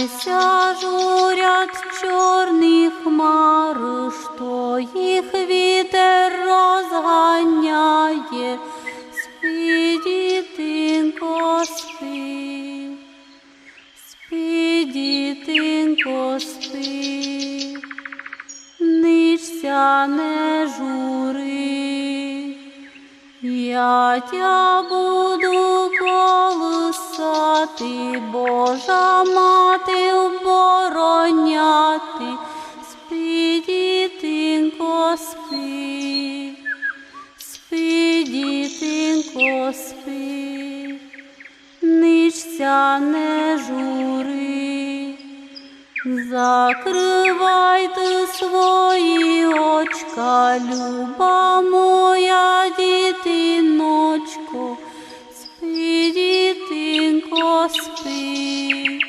найся журять чорні хмари, що їх вітер розганяє, спи, дітинко, спи, спи, дітинко, спи, нічся не жури, я тя буду колисати, Божа мати обороняти, спи, дітинко, спи, спи, дітинко, спи, нічся не жури. Закривайте свої очка, люба моя дітиночко, дітинко, спи,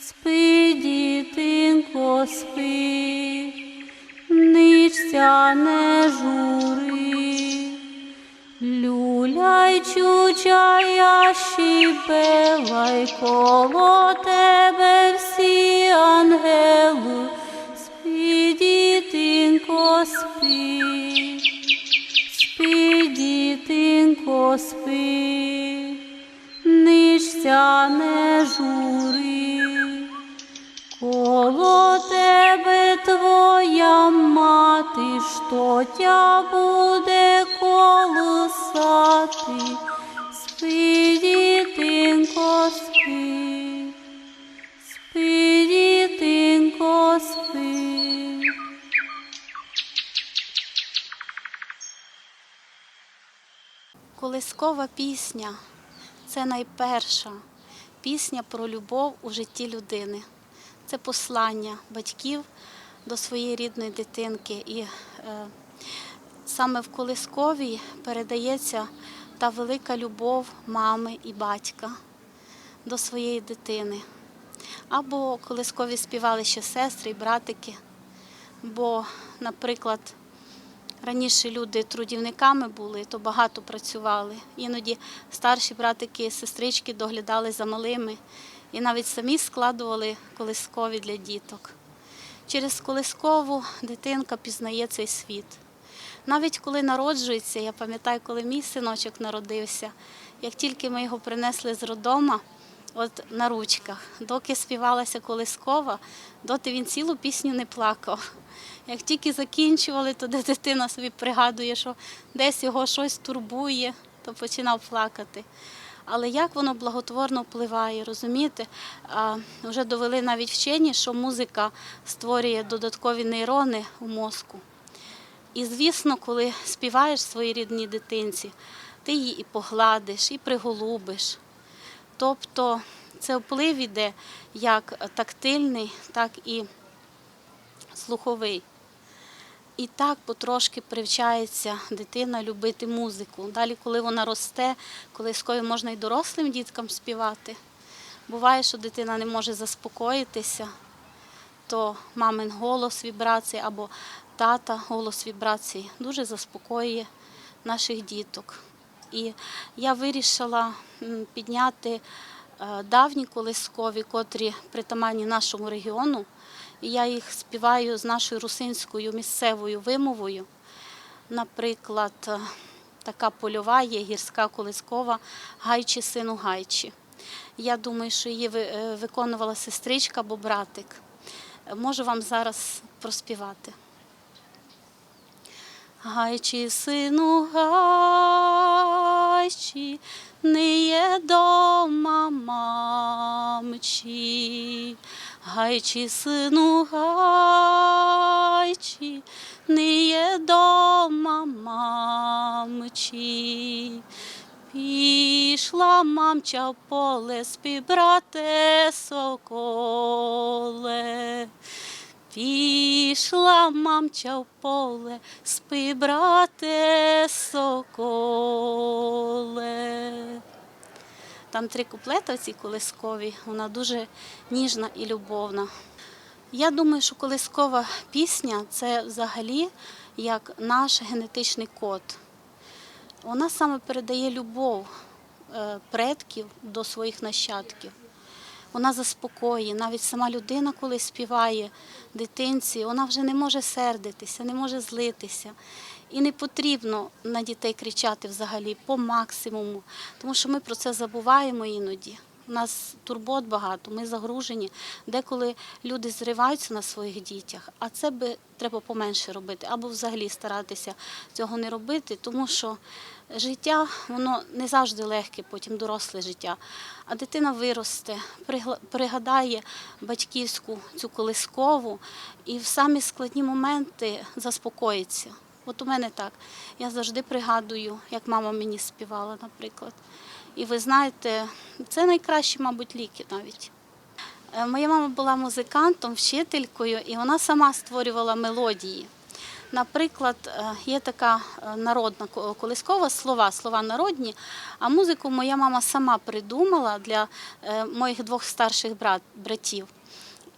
спи, дітинко, спи, нічся не жури. Люляй, чучая, щебелай, коло тебе всі ангели, спи, дітинко, спи, спи, дітинко, спи, нічся не жури. Коло тебе твоя мати, що тя буде колисати, спи, дітинко, спи, спи, дітинко, спи. Колискова пісня це найперша пісня про любов у житті людини. Це послання батьків до своєї рідної дитинки. І е, саме в Колисковій передається та велика любов мами і батька до своєї дитини. Або колискові співали ще сестри і братики. Бо, наприклад, Раніше люди трудівниками були, то багато працювали. Іноді старші братики сестрички доглядали за малими і навіть самі складували колискові для діток. Через колискову дитинка пізнає цей світ. Навіть коли народжується, я пам'ятаю, коли мій синочок народився, як тільки ми його принесли з роддома, от на ручках, доки співалася колискова, доти він цілу пісню не плакав. Як тільки закінчували, то де дитина собі пригадує, що десь його щось турбує, то починав плакати. Але як воно благотворно впливає, розумієте? Вже довели навіть вчені, що музика створює додаткові нейрони у мозку. І звісно, коли співаєш своїй рідній дитинці, ти її і погладиш, і приголубиш. Тобто це вплив іде як тактильний, так і слуховий. І так потрошки привчається дитина любити музику. Далі, коли вона росте, колискові можна і дорослим діткам співати. Буває, що дитина не може заспокоїтися, то мамин голос вібрації або тата голос вібрації дуже заспокоює наших діток. І я вирішила підняти е, давні колискові, котрі притаманні нашому регіону. І я їх співаю з нашою русинською місцевою вимовою. Наприклад, е, така польова є гірська колискова Гайчі сину Гайчі. Я думаю, що її е, виконувала сестричка або братик. Можу вам зараз проспівати. Гайчі, сину, гайчі, не є дома мамчі. Гайчі, сину, гайчі, не є дома мамчі. Пішла мамча в поле спібрати соколе. Пішла мамча в поле, спи, брате, соколе. Там три куплети в цій колисковій, вона дуже ніжна і любовна. Я думаю, що колискова пісня це взагалі як наш генетичний код. Вона саме передає любов е, предків до своїх нащадків. Вона заспокоює. Навіть сама людина, коли співає дитинці, вона вже не може сердитися, не може злитися. І не потрібно на дітей кричати взагалі по максимуму, тому що ми про це забуваємо іноді. У нас турбот багато, ми загружені. Деколи люди зриваються на своїх дітях, а це би треба поменше робити, або взагалі старатися цього не робити, тому що життя воно не завжди легке, потім доросле життя. А дитина виросте, пригадає батьківську цю колискову і в самі складні моменти заспокоїться. От у мене так. Я завжди пригадую, як мама мені співала, наприклад. І ви знаєте, це найкращі, мабуть, ліки навіть. Е, Моя мама була музикантом, вчителькою, і вона сама створювала мелодії. Наприклад, е, є така е, народна колискова слова, слова народні, а музику моя мама сама придумала для моїх двох старших брат, братів.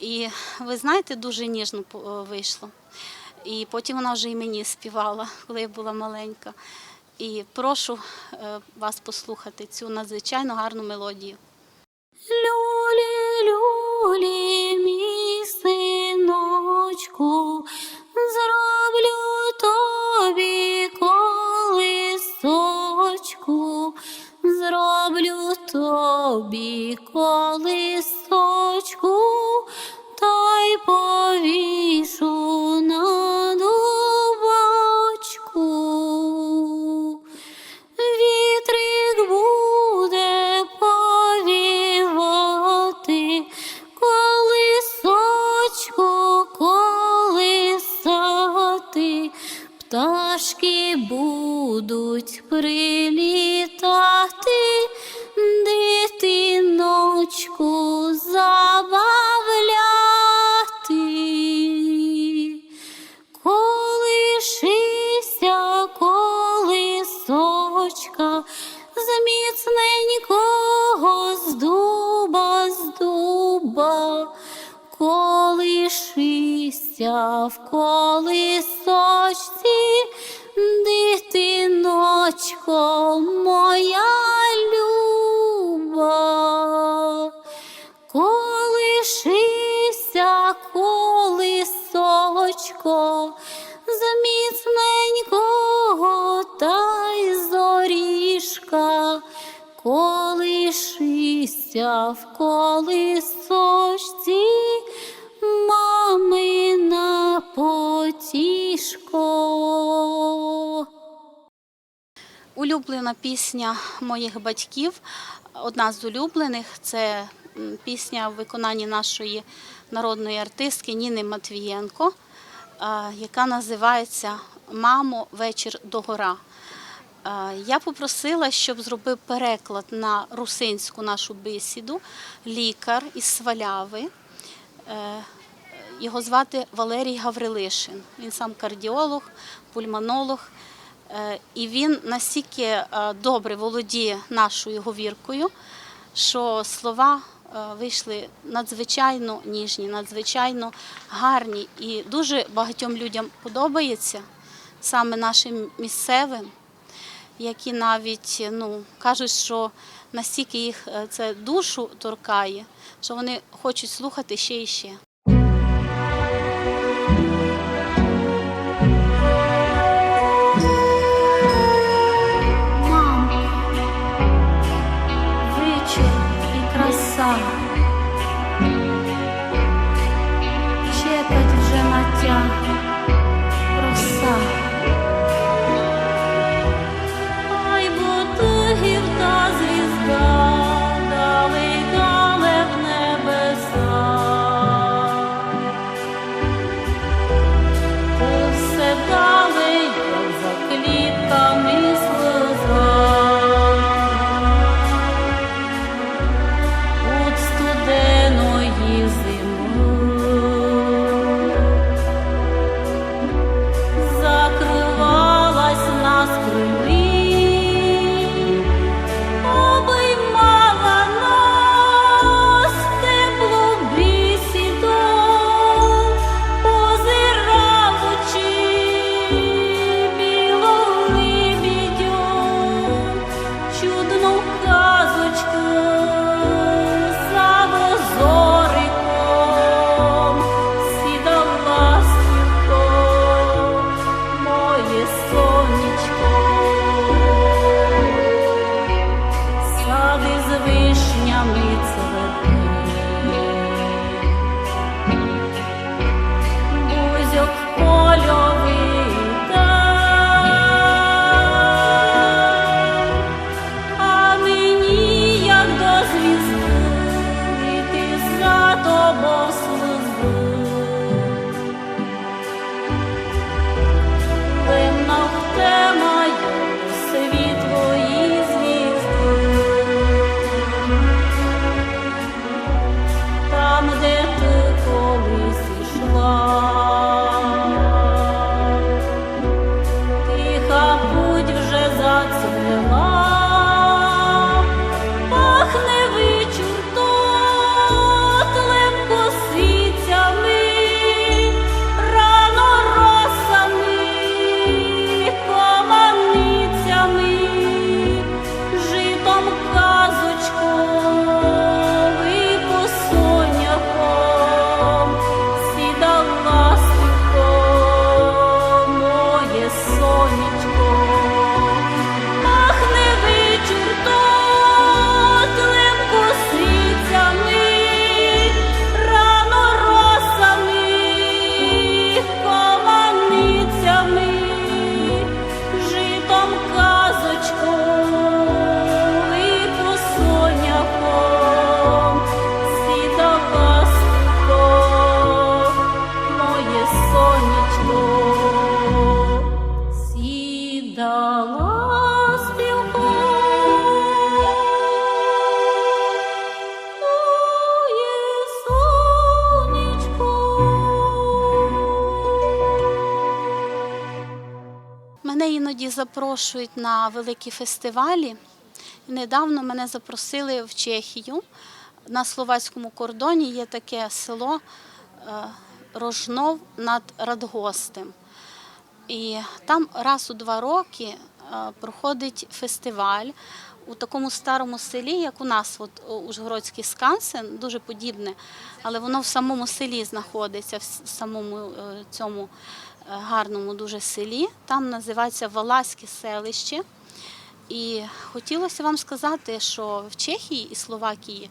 І ви знаєте, дуже ніжно вийшло. І потім вона вже і мені співала, коли я була маленька. І прошу е, вас послухати цю надзвичайно гарну мелодію. Люлі, люлі, колишися Улюблена пісня моїх батьків, одна з улюблених це пісня в виконанні нашої народної артистки Ніни Матвієнко, яка називається Мамо, вечір догора. Я попросила, щоб зробив переклад на русинську нашу бесіду лікар із Сваляви. Е, Його звати Валерій Гаврилишин. Він сам кардіолог, пульмонолог. Е, І він настільки е, добре володіє нашою говіркою, що слова е, вийшли надзвичайно ніжні, надзвичайно гарні. І дуже багатьом людям подобається саме нашим місцевим, які навіть ну, кажуть, що настільки їх це душу торкає, що вони хочуть слухати ще і ще. though запрошують на великі фестивалі. Недавно мене запросили в Чехію. На словацькому кордоні є таке село е, Рожнов над Радгостем. І там раз у два роки е, проходить фестиваль у такому старому селі, як у нас, от Ужгородський Скансен, дуже подібне, але воно в самому селі знаходиться, в самому е, цьому е, гарному дуже селі. Там називається Валаське селище. І хотілося вам сказати, що в Чехії і Словакії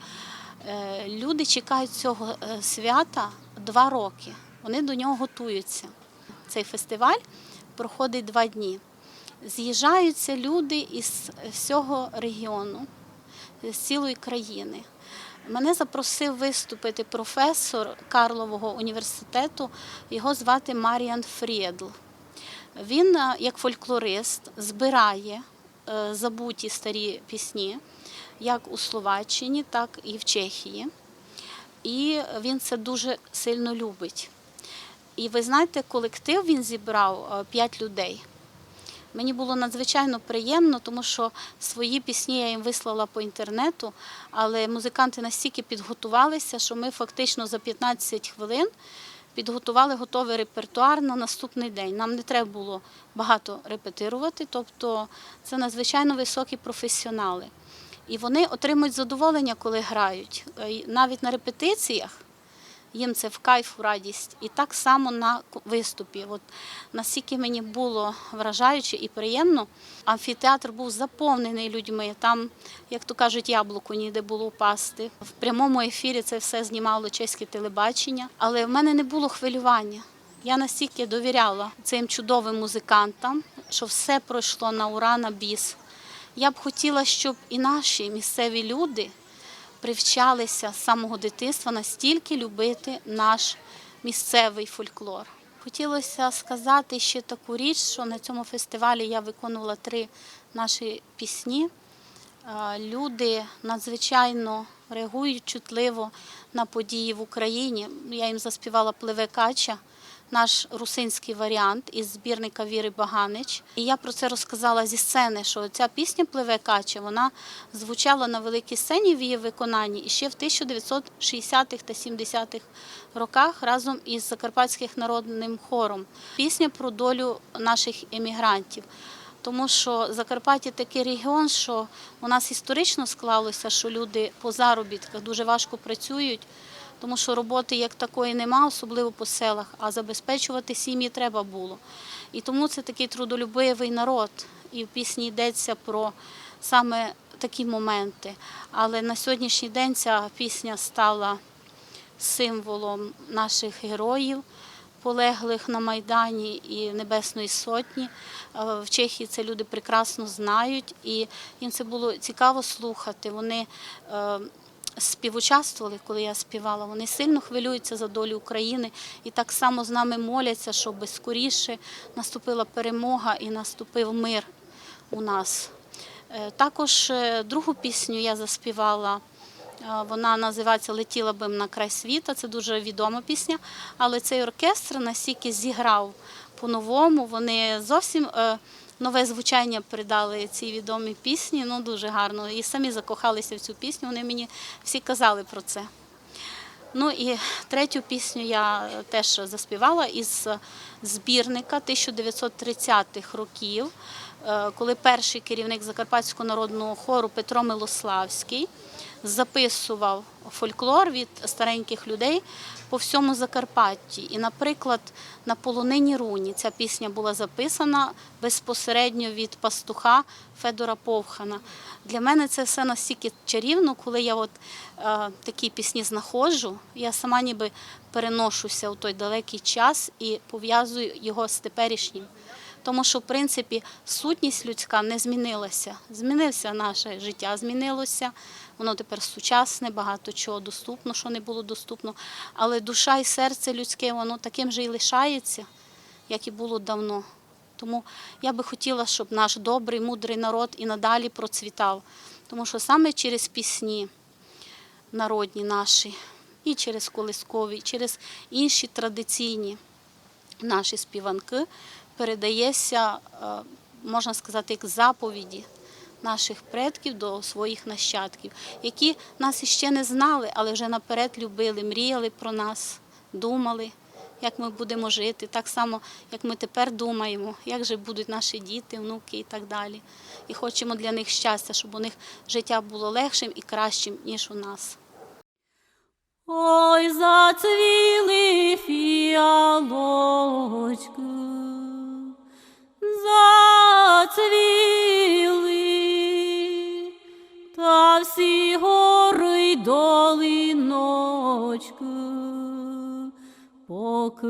е, люди чекають цього е, свята два роки. Вони до нього готуються. Цей фестиваль проходить два дні. З'їжджаються люди із всього регіону, з цілої країни. Мене запросив виступити професор Карлового університету. Його звати Маріан Фрєдл. Він, е, як фольклорист, збирає е, забуті старі пісні, як у Словаччині, так і в Чехії. І він це дуже сильно любить. І ви знаєте, колектив він зібрав 5 людей. Мені було надзвичайно приємно, тому що свої пісні я їм вислала по інтернету, але музиканти настільки підготувалися, що ми фактично за 15 хвилин підготували готовий репертуар на наступний день. Нам не треба було багато репетирувати, тобто це надзвичайно високі професіонали. І вони отримують задоволення, коли грають. Е, Навіть на репетиціях їм це в кайф, в радість. І так само на виступі. От настільки мені було вражаюче і приємно. Амфітеатр був заповнений людьми. Там, як то кажуть, яблуко ніде було впасти. В прямому ефірі це все знімало чеське телебачення. Але в мене не було хвилювання. Я настільки довіряла цим чудовим музикантам, що все пройшло на ура, на біс. Я б хотіла, щоб і наші місцеві люди привчалися з самого дитинства настільки любити наш місцевий фольклор. Хотілося сказати ще таку річ, що на цьому фестивалі я виконувала три наші пісні. Е, Люди надзвичайно реагують чутливо на події в Україні. Я їм заспівала Пливе Кача, наш русинський варіант із збірника Віри Баганич. І я про це розказала зі сцени, що ця пісня Пливе Кача вона звучала на великій сцені в її виконанні і ще в 1960-х та 70-х роках разом із Закарпатським народним хором. Пісня про долю наших емігрантів. Тому що Закарпаття такий регіон, що у нас історично склалося, що люди по заробітках дуже важко працюють, тому що роботи як такої нема, особливо по селах, а забезпечувати сім'ї треба було. І тому це такий трудолюбивий народ. І в пісні йдеться про саме такі моменти. Але на сьогоднішній день ця пісня стала символом наших героїв, полеглих на Майдані і Небесної Сотні. В Чехії це люди прекрасно знають, і їм це було цікаво слухати. Вони е, співучаствували, коли я співала. Вони сильно хвилюються за долю України і так само з нами моляться, щоб скоріше наступила перемога і наступив мир у нас. Е, Також е, другу пісню я заспівала. Е, Вона називається Летіла бим на край світа. Це дуже відома пісня. Але цей оркестр настільки зіграв по-новому. Вони зовсім нове звучання придали цій відомій пісні. Ну дуже гарно. І самі закохалися в цю пісню. Вони мені всі казали про це. Ну і третю пісню я теж заспівала із збірника 1930-х років, е, коли перший керівник Закарпатського народного хору Петро Милославський записував фольклор від стареньких людей по всьому Закарпатті. І, наприклад, на полонині руні ця пісня була записана безпосередньо від пастуха Федора Повхана. Для мене це все настільки чарівно, коли я от е, такі пісні знаходжу, я сама ніби переношуся у той далекий час і пов'язую його з теперішнім. Тому що, в принципі, сутність людська не змінилася. Змінилося наше життя, змінилося. Воно тепер сучасне, багато чого доступно, що не було доступно. Але душа і серце людське, воно таким же і лишається, як і було давно. Тому я би хотіла, щоб наш добрий, мудрий народ і надалі процвітав. Тому що саме через пісні народні наші, і через колискові, і через інші традиційні наші співанки передається е, можна сказати, як заповіді наших предків до своїх нащадків, які нас іще не знали, але вже наперед любили, мріяли про нас, думали, як ми будемо жити, так само, як ми тепер думаємо, як же будуть наші діти, внуки і так далі. І хочемо для них щастя, щоб у них життя було легшим і кращим, ніж у нас. Ой, зацвіли фіалочки, зацвіли, та всі гори й долиночки покрили,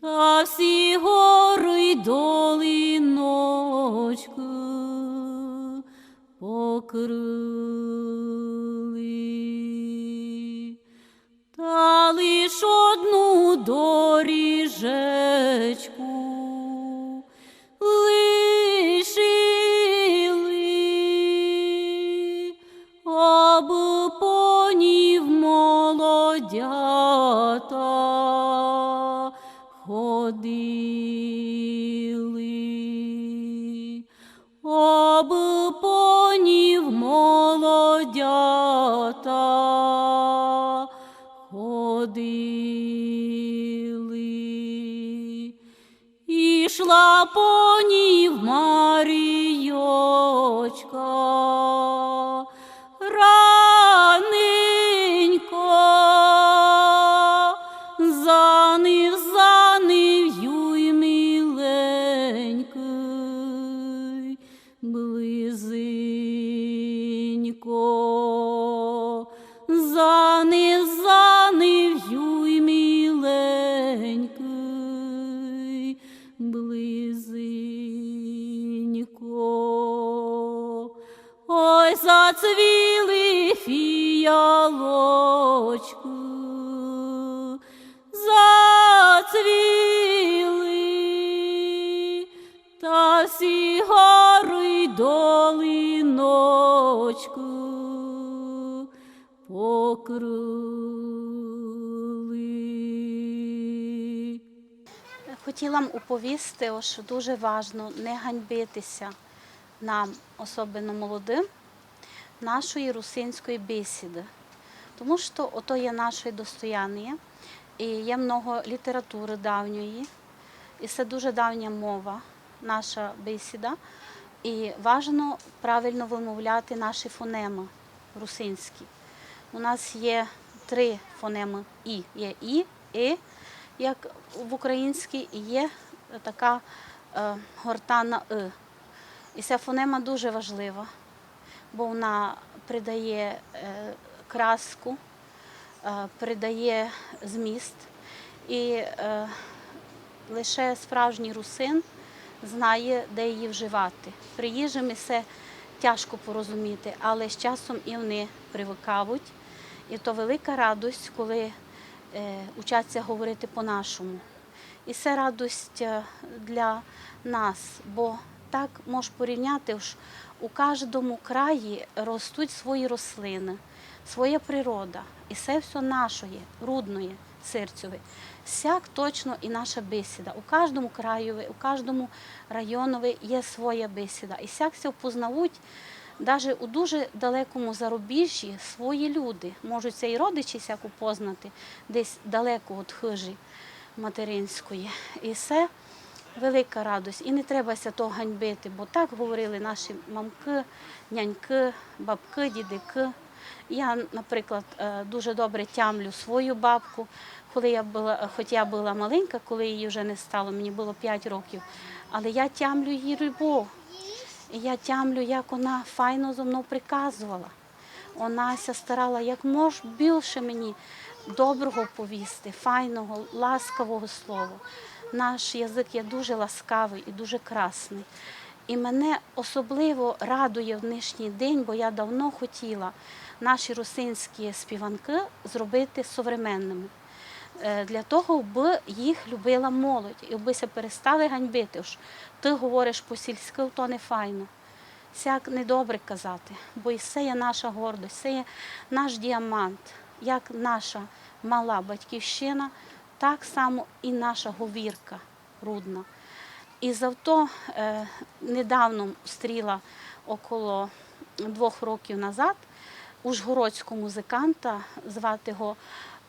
та всі гори й долиночки покрили, та Believe. Хотіла б уповісти, що дуже важливо не ганьбитися нам, особливо молодим, нашої русинської бесіди. Тому що ото є наше достояння, і є много літератури давньої, і це дуже давня мова, наша бесіда. І важливо правильно вимовляти наші фонеми русинські. У нас є три фонеми І. Є І, І, як в українській, є така е, гортана И. І ця фонема дуже важлива, бо вона придає е, краску, е, придає зміст. І лише справжній русин знає, де її вживати. Приїжджим і це тяжко порозуміти, але з часом і вони привикають. І то велика радость, коли учаться говорити по-нашому. І це радость е, для нас, бо так можеш порівняти, ж у кожному краї ростуть свої рослини, своя природа. І це все нашої, рудної, серцеве. Сяк точно і наша бесіда. У кожному краєві, у кожному районові є своя бесіда. І сяк все впознають, навіть у дуже далекому зарубіжжі свої люди. Можуть це і родичі сяк упознати, десь далеко від хижі материнської. І це велика радость. І не треба ся того ганьбити, бо так говорили наші мамки, няньки, бабки, дідики. Я, наприклад, е, дуже добре тямлю свою бабку, коли я була, хоч я була маленька, коли її вже не стало, мені було 5 років. Але я тямлю її любов. Я тямлю, як вона файно зо мною приказувала. Вона ся старала як мож більше мені доброго повісти, файного, ласкавого слова. Наш язик є дуже ласкавий і дуже красний. І мене особливо радує в нинішній день, бо я давно хотіла наші русинські співанки зробити современними. Е, Для того, аби їх любила молодь, і аби перестали ганьбити. Ти говориш по-сільськи, то не файно. Сяк недобре казати, бо і це є наша гордость, це є наш діамант, як наша мала батьківщина, так само і наша говірка Рудна. І завто е, недавно стріла около двох років назад ужгородського музиканта, звати його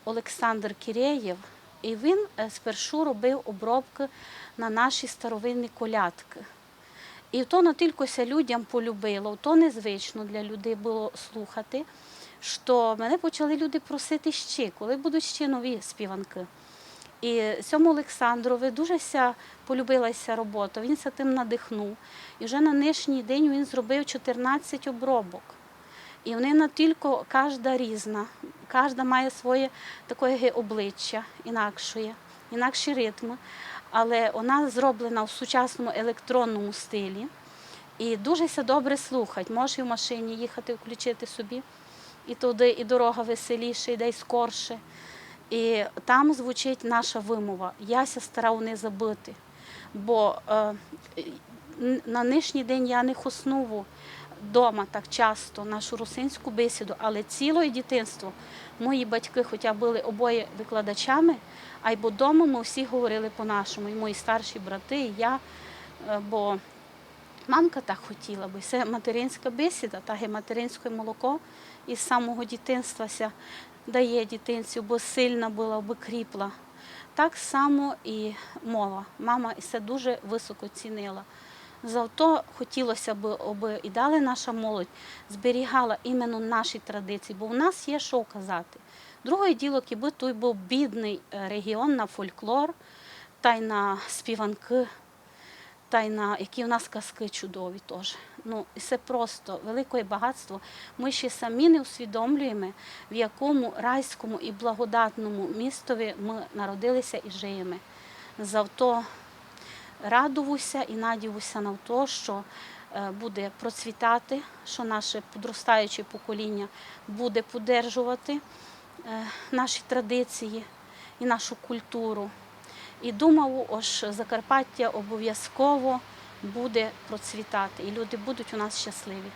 Олександр Кіреєв. І він е, спершу робив обробки на наші старовинні колядки. І то натилькося людям полюбило, то незвично для людей було слухати, що мене почали люди просити ще, коли будуть ще нові співанки. І цьому Олександрові дуже ся полюбилася робота, він ся тим надихнув. І вже на нинішній день він зробив 14 обробок. І вони не тільки кожна різна, кожна має своє таке обличчя інакшої, інакші ритми. Але вона зроблена в сучасному електронному стилі. І дуже добре слухать. Можеш і в машині їхати, включити собі. І туди, і дорога веселіше, і десь скорше. І там звучить наша вимова. Яся старав не забити. Бо е, на нинішній день я не хоснову вдома так часто нашу русинську бесіду, але ціле дитинство мої батьки, хоча були обоє викладачами, а й бо вдома ми всі говорили по-нашому, і мої старші брати, і я. Е, Бо мамка так хотіла, бо це материнська бесіда, так і материнське молоко із самого дитинства ся дає дитинцю, бо сильна була, бо кріпла. Так само і мова. Мама це дуже високо цінила. Завто хотілося б, аби і далі наша молодь зберігала іменно наші традиції, бо в нас є що казати. Друге діло, якби той був бідний е, регіон на фольклор та й на співанки, та й на які в нас казки чудові теж. Ну, це просто велике багатство. Ми ще самі не усвідомлюємо, в якому райському і благодатному містові ми народилися і живемо. Завто радуюся і надіюся на те, що е, буде процвітати, що наше подростаюче покоління буде подержувати е, наші традиції і нашу культуру. І думав, ось Закарпаття обов'язково буде процвітати, і люди будуть у нас щасливі.